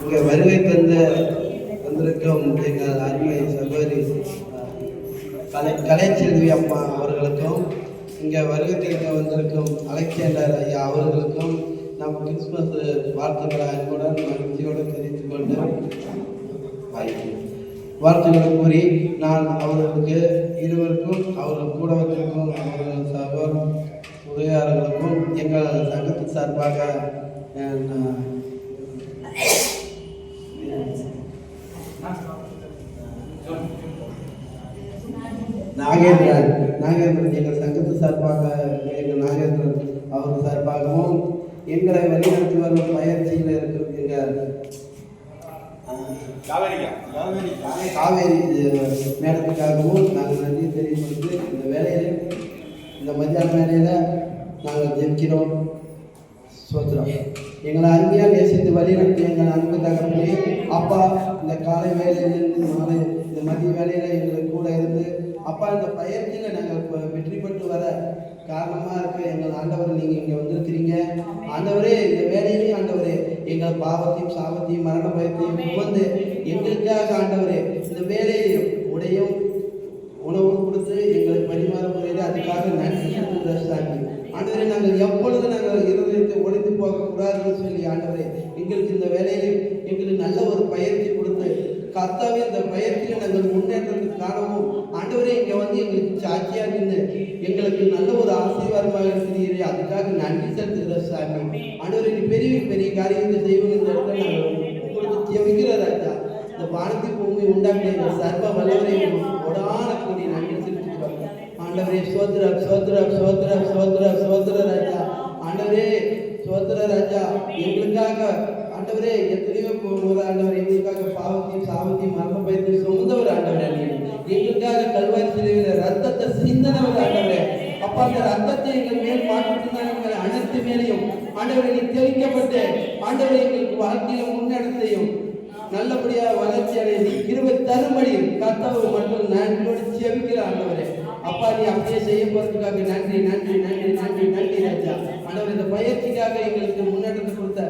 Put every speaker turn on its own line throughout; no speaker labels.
உங்கள் வருகை தந்த வந்திருக்கும் எங்கள் அருமை சகோதரி கலை கலைச்செல்வி அம்மா அவர்களுக்கும் இங்கே வருகை தந்த வந்திருக்கும் அலெக்சாண்டர் ஐயா அவர்களுக்கும் நம்ம கிறிஸ்துமஸ் வாழ்த்துக்களை அன்புடன் மகிழ்ச்சியோடு தெரிவித்துக் கொண்டு வார்த்தைகளை கூறி நான் அவர்களுக்கு இருவருக்கும் அவர்கள் கூட வந்திருக்கும் அவர்கள் சகோதர உரையாளர்களுக்கும் எங்கள் சங்கத்தின் சார்பாக நாகேந்திரன் நாகேந்திரன் எங்கள் சங்கத்து சார்பாக எங்கள் நாகேந்திரன் அவர் சார்பாகவும் எங்களை வழிநடத்தி வரும் பயிற்சியில் எங்கள் காவேரி மேடத்துக்காகவும் நாங்கள் நன்றி தெரிவித்து இந்த வேலையில் இந்த மத்தியான வேலையில் நாங்கள் ஜெயிக்கிறோம் சோத்திரம். எங்களை அருமையாக நேசித்து வழிநடத்தி எங்கள் அன்பு தகப்பனே அப்பா இந்த காலை வேலையிலிருந்து மாலை இந்த மதிய வேலையில் எங்களுக்கு கூட இருந்து அப்பா இந்த பயிற்சியில் நாங்கள் வெற்றி பெற்று வர காரணமாக இருக்க எங்கள் ஆண்டவர் நீங்கள் இங்கே வந்திருக்கிறீங்க. ஆண்டவரே இந்த வேலையிலையும் ஆண்டவரே எங்கள் பாவத்தையும் சாபத்தையும் மரண பயத்தையும் சுமந்து எங்களுக்காக ஆண்டவரே இந்த வேலையையும் உடையும் உணவு கொடுத்து எங்களை பரிமாற முறையில் அதுக்காக நன்றி சாமி. ஆண்டவரே நாங்கள் எப்பொழுது நாங்கள் இருதயத்தை உடைத்து போகக்கூடாதுன்னு சொல்லி ஆண்டவரே எங்களுக்கு இந்த வேலையிலும் எங்களுக்கு நல்ல ஒரு பயிற்சி கொடுத்து கர்த்தாவே இந்த பயிற்சியில் நாங்கள் முன்னேற்றத்துக்கு காணவும் ஆண்டவரே இங்கே வந்து எங்களுக்கு சாட்சியா நின்று எங்களுக்கு நல்ல ஒரு ஆசீர்வாதமாக இருக்கிறீரே. அதுக்காக நன்றி செலுத்துகிற சாமி ஆண்டவரே பெரிய பெரிய காரியத்தை செய்வோம் இந்த இடத்துல உங்களுக்கு ஜெபிக்கிற ராஜா. இந்த வானத்தை பூமி சர்வ வல்லவரை கூடி நன்றி செலுத்துகிறோம். ஆண்டவரே சோத்ர சோத்ர சோத்ர சோத்ர சோத்ர ராஜா. ஆண்டவரே சோத்ர ராஜா. எங்களுக்காக ஆண்டவரே எத்தனையோ போகும்போது ஆண்டவர் எங்களுக்காக பாவத்தையும் சாபத்தையும் மரண சுமந்தவர் ஆண்டவரே எங்களுக்கு சிந்தனவர் ஆண்டவரே அப்பா அந்த ரத்தத்தை எங்கள் மேல் மாற்றிட்டு அனைத்து மேலையும். ஆண்டவரை தெளிக்கப்பட்டு ஆண்டவரை எங்களுக்கு வாழ்க்கையில முன்னெடுத்தையும். நல்லபடியாக வளர்ச்சி அடைந்து இருபது தருமடி கர்த்தாவு மற்றும் நன்றியோடு செவிக்கிற ஆண்டவரே. அப்பா நீ அப்படியே செய்ய போறதுக்காக நன்றி நன்றி நன்றி நன்றி நன்றி ராஜா. ஆண்டவர் இந்த பயிற்சிக்காக எங்களுக்கு முன்னெடுத்து கொடுத்த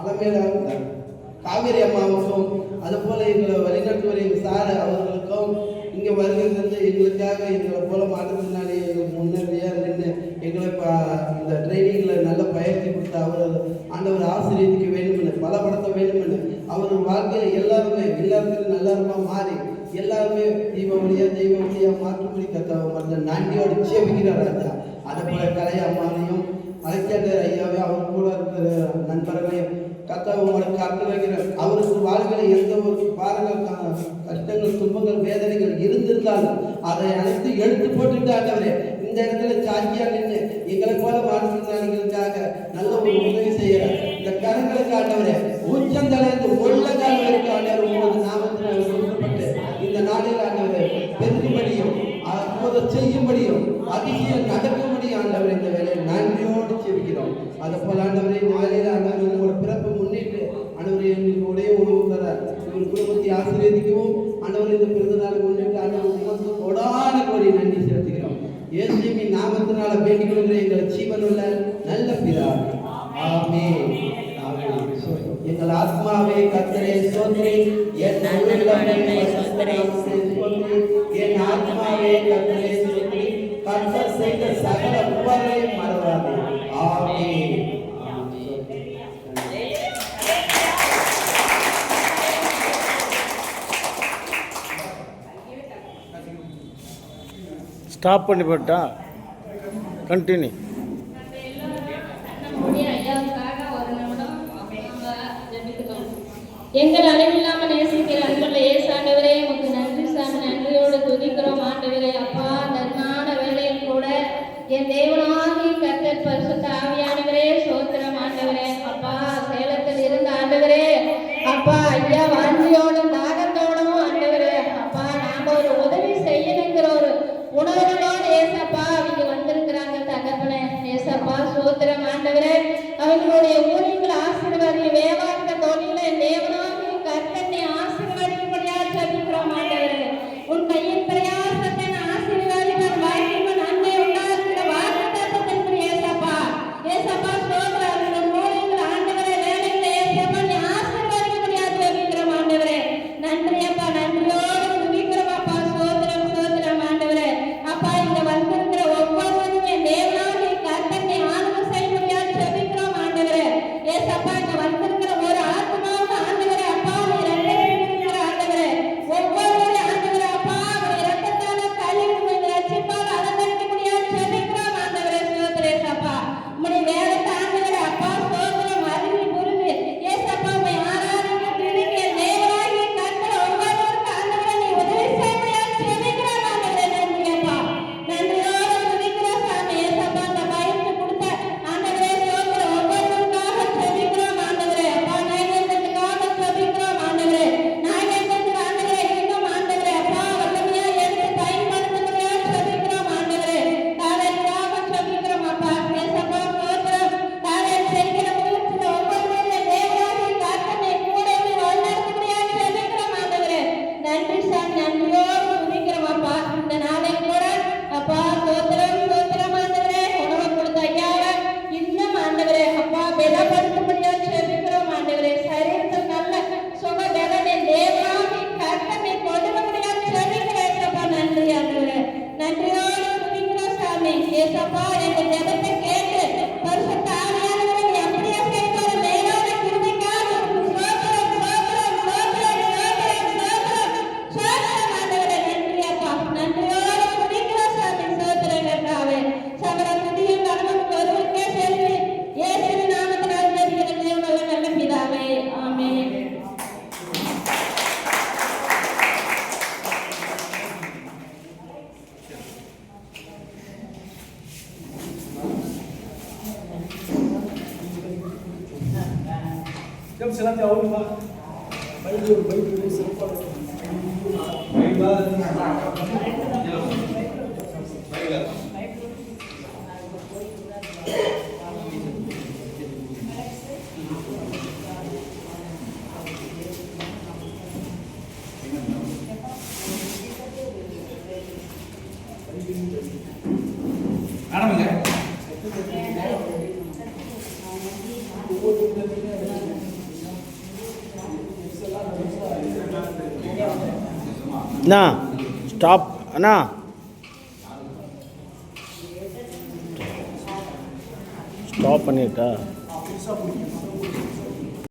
அலமேல காவேரி அம்மாவுக்கும் அது போல எங்களை வழிநடத்துவர் எங்கள் சார் அவர்களுக்கும் இங்கே வருகை தந்து எங்களுக்காக எங்களை போல மாற்றத்தினாலே எங்களுக்கு முன்னேறியாக நின்று எங்களை இந்த ட்ரைனிங்கில் நல்ல பயிற்சி கொடுத்த அவர் ஆண்டவர் ஆசிரியத்துக்கு வேண்டுமென்னு பலப்படுத்த வேண்டுமென்னு அவர் வாழ்க்கையில் எல்லாருமே எல்லாருக்கும் நல்லா மாறி எல்லாருமே தீபாவளியா தெய்வவழியா மாற்றுமொழி கத்தவ மற்ற நன்றியோடு சேமிக்கிறார் ராஜா. அதை போல கலை மாறியும் அலெக்சாண்டர் ஐயாவே அவர் கூட இருக்கிற நண்பர்களையும் கத்தவ உங்களுக்கு காத்து வைக்கிறார் அவருக்கு வாழ்க்கையில் எந்த ஒரு பாருங்கள் கஷ்டங்கள் துன்பங்கள் வேதனைகள் இருந்திருந்தாலும் அதை அனைத்து எடுத்து போட்டுட்டாண்டவரே இந்த இடத்துல சாட்சியா நின்று எங்களை போல மாற்றுத்திறனாளிகளுக்காக நல்ல ஒரு உதவி செய்கிறார். இந்த கரங்களுக்கு ஆண்டவரே உச்சந்தலைந்து உள்ளங்கால் வரைக்கும் ஆண்டவர் உங்களது நாமத்தில் கொடுக்கப்பட்டு இந்த நாளில் ஆண்டவரே பெருகும்படியும் அற்புத செய்யும்படியும் அதிகம் நடக்கும்படியும் ஆண்டவர் இந்த வேலையை நன்றியோடு அதை போல ஆண்டவரே இந்த வேலையில் ஆண்டவர் உங்களோட பிறப்பு முன்னிட்டு ஆண்டவர் எங்களுக்கு உடைய உணவு தர உங்கள் குடும்பத்தை ஆசீர்வதிக்கவும் ஆண்டவர் இந்த பிறந்த நாள் முன்னிட்டு ஆண்டவர் உமக்கு கொடான கோடி நன்றி செலுத்துகிறோம். இயேசுவின் நாமத்தினால வேண்டிக் கொள்கிற எங்கள் ஜீவன் உள்ள நல்ல பிதாவே ஆமே எங்கள் ஆத்மாவே கத்தரே சோதரி என் உள்ளமே பரிசுத்தரே என் ஆத்மாவே கத்தரே சோதரி கர்த்தர் செய்த சகல உபகளையும் மறவாதே.
ஸ்டாப் பண்ணி போட்டா? கண்டினியூ
எங்கள் அளவில்லாமல் இருந்த ஆண்டவரே அப்பா Será que é a última? Vai
ver, vai ver, você não falou. Vai,
galera.
அண்ணா ஸ்டாப் அண்ணா. ஸ்டாப் பண்ணியிருக்கா